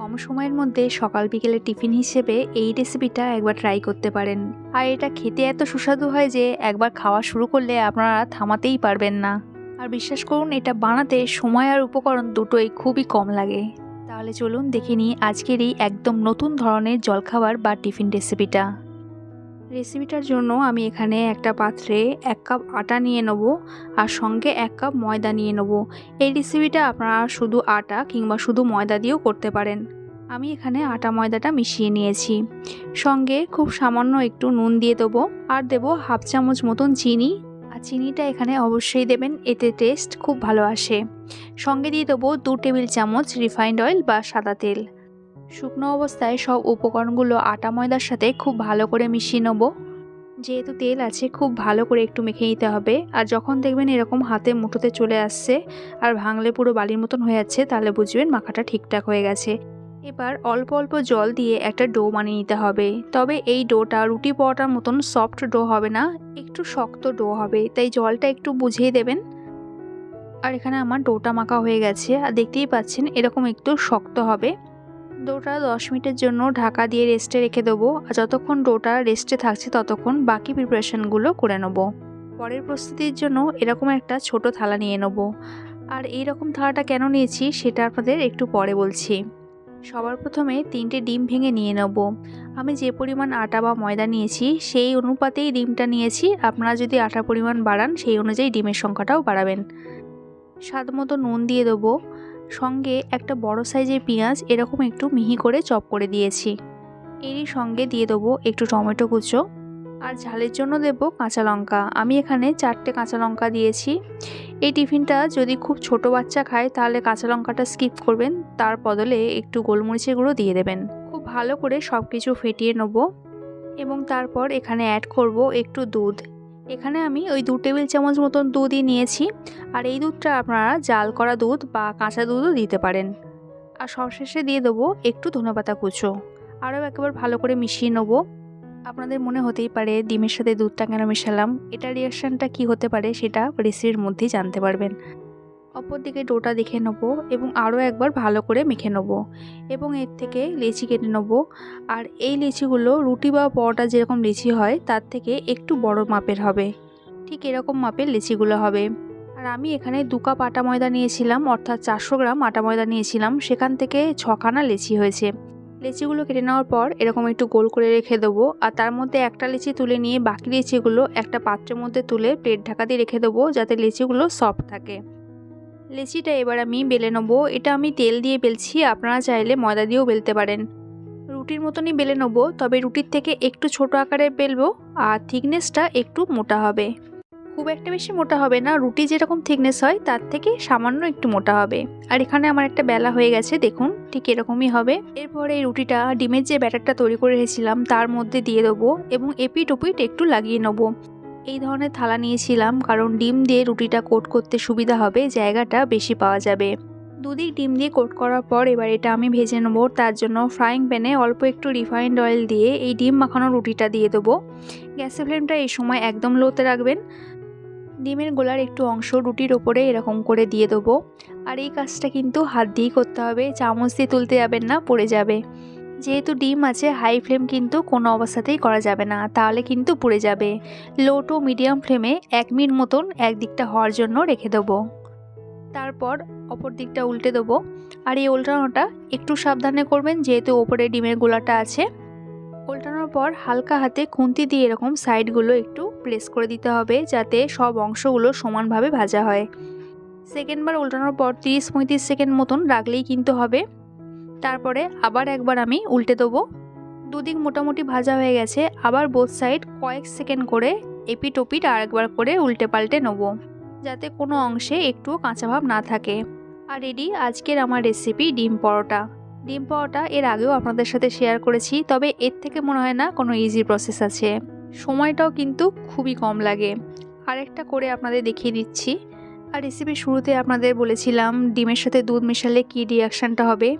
কম সময়ের মধ্যে সকাল বিকেলে টিফিন হিসেবে এই রেসিপিটা একবার ট্রাই করতে পারেন। আর এটা খেতে এত সুস্বাদু হয় যে একবার খাওয়া শুরু করলে আপনারা থামাতেই পারবেন না। আর বিশ্বাস করুন, এটা বানাতে সময় আর উপকরণ দুটোই খুবই কম লাগে। তাহলে চলুন দেখে নিই আজকের এই একদম নতুন ধরনের জলখাবার বা টিফিন রেসিপিটা রেসিপিটার জন্য আমি এখানে একটা পাত্রে এক কাপ আটা নিয়ে নেব আর সঙ্গে এক কাপ ময়দা নিয়ে নেব। এই রেসিপিটা আপনারা শুধু আটা কিংবা শুধু ময়দা দিয়েও করতে পারেন। আমি এখানে আটা ময়দাটা মিশিয়ে নিয়েছি। সঙ্গে খুব সামান্য একটু নুন দিয়ে দেবো আর দেবো হাফ চামচ মতন চিনি। আর চিনিটা এখানে অবশ্যই দেবেন, এতে টেস্ট খুব ভালো আসে। সঙ্গে দিয়ে দেবো দু টেবিল চামচ রিফাইন্ড অয়েল বা সাদা তেল। শুকনো অবস্থায় সব উপকরণগুলো আটা ময়দার সাথে খুব ভালো করে মিশিয়ে নেব। যেহেতু তেল আছে, খুব ভালো করে একটু মেখে নিতে হবে। আর যখন দেখবেন এরকম হাতে মুঠোতে চলে আসছে আর ভাঙলে পুরো বালির মতন হয়ে যাচ্ছে, তাহলে বুঝবেন মাখাটা ঠিকঠাক হয়ে গেছে। এবার অল্প অল্প জল দিয়ে একটা ডো বানিয়ে নিতে হবে। তবে এই ডোটা রুটি পরোটার মতন সফট ডো হবে না, একটু শক্ত ডো হবে। তাই জলটা একটু বুঝিয়ে দেবেন। আর এখানে আমার ডোটা মাখা হয়ে গেছে। আর দেখতেই পাচ্ছেন, এরকম একটু শক্ত হবে। ডোটা দশ মিনিটের জন্য ঢাকা দিয়ে রেস্টে রেখে দেবো। আর যতক্ষণ ডোটা রেস্টে থাকছে ততক্ষণ বাকি প্রিপারেশানগুলো করে নেব। পরের প্রস্তুতির জন্য এরকম একটা ছোট থালা নিয়ে নেব। আর এই রকম থালাটা কেন নিয়েছি সেটা আপনাদের একটু পরে বলছি। সবার প্রথমে তিনটে ডিম ভেঙে নিয়ে নেব। আমি যে পরিমাণ আটা বা ময়দা নিয়েছি সেই অনুপাতেই ডিমটা নিয়েছি। আপনারা যদি আটা পরিমাণ বাড়ান সেই অনুযায়ী ডিমের সংখ্যাটাও বাড়াবেন। স্বাদ মতো নুন দিয়ে দেবো। সঙ্গে একটা বড় সাইজের পেঁয়াজ এরকম একটু মিহি করে চপ করে দিয়েছি। এরই সঙ্গে দিয়ে দেবো একটু টমেটো কুচো আর ঝালের জন্য দেবো কাঁচা লঙ্কা। আমি এখানে চারটে কাঁচা লঙ্কা দিয়েছি। এই টিফিনটা যদি খুব ছোট বাচ্চা খায় তাহলে কাঁচা লঙ্কাটা স্কিপ করবেন, তার বদলে একটু গোলমরিচের গুঁড়ো দিয়ে দেবেন। খুব ভালো করে সব কিছু ফেটিয়ে নেব এবং তারপর এখানে অ্যাড করব একটু দুধ। এখানে আমি ওই দু টেবিল চামচ মতন দুধই নিয়েছি। আর এই দুধটা আপনারা জাল করা দুধ বা কাঁচা দুধও দিতে পারেন। আর সবশেষে দিয়ে দেবো একটু ধনেপাতা কুচো। আরও একবার ভালো করে মিশিয়ে নেব। আপনাদের মনে হতেই পারে ডিমের সাথে দুধটা কেন মেশালাম। এটা রিয়াকশানটা কি হতে পারে সেটা রেসিপির মধ্যেই জানতে পারবেন। অপরদিকে ডোটা দেখে নেব এবং আরও একবার ভালো করে মেখে নেব এবং এর থেকে লেচি কেটে নেব। আর এই লেচিগুলো রুটি বা পরোটা যেরকম লেচি হয়, তার থেকে একটু বড় মাপের হবে। ঠিক এরকম মাপের লেচিগুলো হবে। আর আমি এখানে দু কাপ আটা ময়দা নিয়েছিলাম, অর্থাৎ চারশো গ্রাম আটা ময়দা নিয়েছিলাম। সেখান থেকে ছখানা লেচি হয়েছে। লেচিগুলো কেটে নেওয়ার পর এরকম একটু গোল করে রেখে দেবো। আর তার মধ্যে একটা লেচি তুলে নিয়ে বাকি লেচিগুলো একটা পাত্রের মধ্যে তুলে প্লেট ঢাকা দিয়ে রেখে দেবো, যাতে লেচিগুলো সফট থাকে। লেচিটা এবার আমি বেলে নেব। এটা আমি তেল দিয়ে বেলছি, আপনারা চাইলে ময়দা দিয়েও বেলতে পারেন। রুটির মতনই বেলে নেব, তবে রুটির থেকে একটু ছোট আকারে বেলবো, আর থিকনেসটা একটু মোটা হবে। খুব একটা বেশি মোটা হবে না, রুটি যেরকম থিকনেস হয়, তার থেকে সামান্য একটু মোটা হবে। আর এখানে আমার একটা বেলা হয়ে গেছে, দেখুন, ঠিক এরকমই হবে। এরপরে এই রুটিটা ডিমের যে ব্যাটারটা তৈরি করে রেখেছিলাম, তার মধ্যে দিয়ে দেবো, এবং এপিট ওপিট একটু লাগিয়ে নেব। এই ধরনের থালা নিয়েছিলাম কারণ ডিম দিয়ে রুটিটা কোট করতে সুবিধা হবে, জায়গাটা বেশি পাওয়া যাবে। দুদিক ডিম দিয়ে কোট করার পর এবার এটা আমি ভেজে নেব, তার জন্য ফ্রাইং প্যানে অল্প একটু রিফাইন্ড অয়েল দিয়ে এই ডিম মাখানো রুটিটা দিয়ে দেবো। গ্যাসের ফ্লেমটা এই সময় একদম লোতে রাখবেন। ডিমের গোলার একটু অংশ রুটির ওপরে এরকম করে দিয়ে দেবো। আর এই কাজটা কিন্তু হাত দিয়েই করতে হবে, চামচ দিয়ে তুলতে যাবেন না, পড়ে যাবে। যেহেতু ডিম আছে হাই ফ্লেম কিন্তু কোনো অবস্থাতেই করা যাবে না, তাহলে কিন্তু পুড়ে যাবে। লো টু মিডিয়াম ফ্লেমে এক মিনিট মতন একদিকটা হওয়ার জন্য রেখে দেবো। তারপর অপর দিকটা উল্টে দেবো। আর এই উল্টানোটা একটু সাবধানে করবেন, যেহেতু ওপরে ডিমের গোলাটা আছে। উল্টানোর পর হালকা হাতে খুন্তি দিয়ে এরকম সাইডগুলো একটু প্রেস করে দিতে হবে, যাতে সব অংশগুলো সমানভাবে ভাজা হয়। সেকেন্ডবার উল্টানোর পর তিরিশ পঁয়ত্রিশ সেকেন্ড মতন রাখলেই কিন্তু হবে। তারপরে আবার একবার আমি উল্টে দেবো। দুদিক মোটামুটি ভাজা হয়ে গেছে, আবার বোথ সাইড কয়েক সেকেন্ড করে এপিট ওপিট আর একবার করে উল্টে পাল্টে নেব, যাতে কোনো অংশে একটুও কাঁচা ভাব না থাকে। আর রেডি, আজকের আমার রেসিপি ডিম পরোটা। ডিম পরোটা এর আগেও আপনাদের সাথে শেয়ার করেছি, তবে এর থেকে মনে হয় না কোনো ইজি প্রসেস আছে। সময়টাও কিন্তু খুবই কম লাগে। আরেকটা করে আপনাদের দেখিয়ে দিচ্ছি। আর রেসিপির শুরুতে আপনাদের বলেছিলাম, ডিমের সাথে দুধ মেশালে কী রিয়াকশানটা হবে?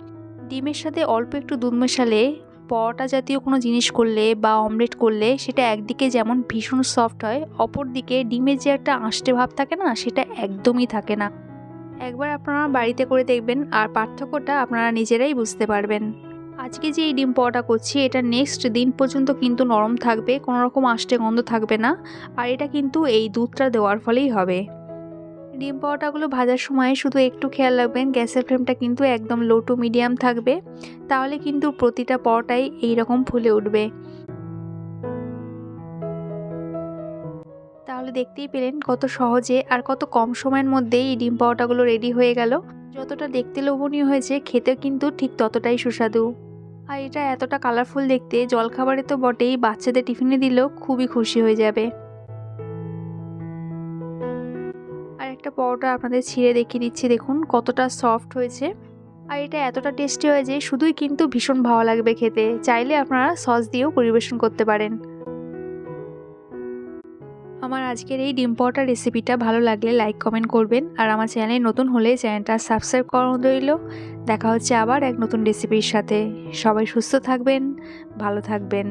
ডিমের সাথে অল্প একটু দুধ মেশালে, পরোটা জাতীয় কোনো জিনিস করলে বা অমলেট করলে সেটা একদিকে যেমন ভীষণ সফট হয় অপর দিকে ডিমের যে একটা আঁশটে ভাব থাকে না, সেটা একদমই থাকে না। একবার আপনারা বাড়িতে করে দেখবেন আর পার্থক্যটা আপনারা নিজেরাই বুঝতে পারবেন। আজকে যে এই ডিম পাওয়াটা করছি, এটা নেক্সট দিন পর্যন্ত কিন্তু নরম থাকবে, কোনো রকম আষ্টে গন্ধ থাকবে না, আর এটা কিন্তু এই দুধটা দেওয়ার ফলেই হবে। ডিম পাওয়াটাগুলো ভাজার সময় শুধু একটু খেয়াল রাখবেন, গ্যাসের ফ্লেমটা কিন্তু একদম লো টু মিডিয়াম থাকবে। তাহলে কিন্তু প্রতিটা পরোটাই এইরকম ফুলে উঠবে। তাহলে দেখতেই পেলেন কত সহজে আর কত কম সময়ের মধ্যেই এই ডিম পাওয়াটাগুলো রেডি হয়ে গেল। যতটা দেখতে লোভনীয় হয়েছে খেতে কিন্তু ঠিক ততটাই সুস্বাদু। আর এটা এতটা কালারফুল দেখতে, জলখাবারে তো বটেই, বাচ্চাদের টিফিনে দিলেও খুবই খুশি হয়ে যাবে। একটা পরোটা আপনাদের ছিঁড়ে দেখিয়ে দিচ্ছি, দেখুন কতটা সফট হয়েছে। আর এটা এতটা টেস্টি হয় যে শুধুই কিন্তু ভীষণ ভালো লাগবে খেতে। চাইলে আপনারা সস দিয়েও পরিবেশন করতে পারেন। আমার আজকের এই ডিম পরোটা রেসিপিটা ভালো লাগলে লাইক কমেন্ট করবেন। আর আমার চ্যানেলে নতুন হলে চ্যানেলটা সাবস্ক্রাইব করানো রইল। দেখা হচ্ছে আবার এক নতুন রেসিপির সাথে। সবাই সুস্থ থাকবেন, ভালো থাকবেন।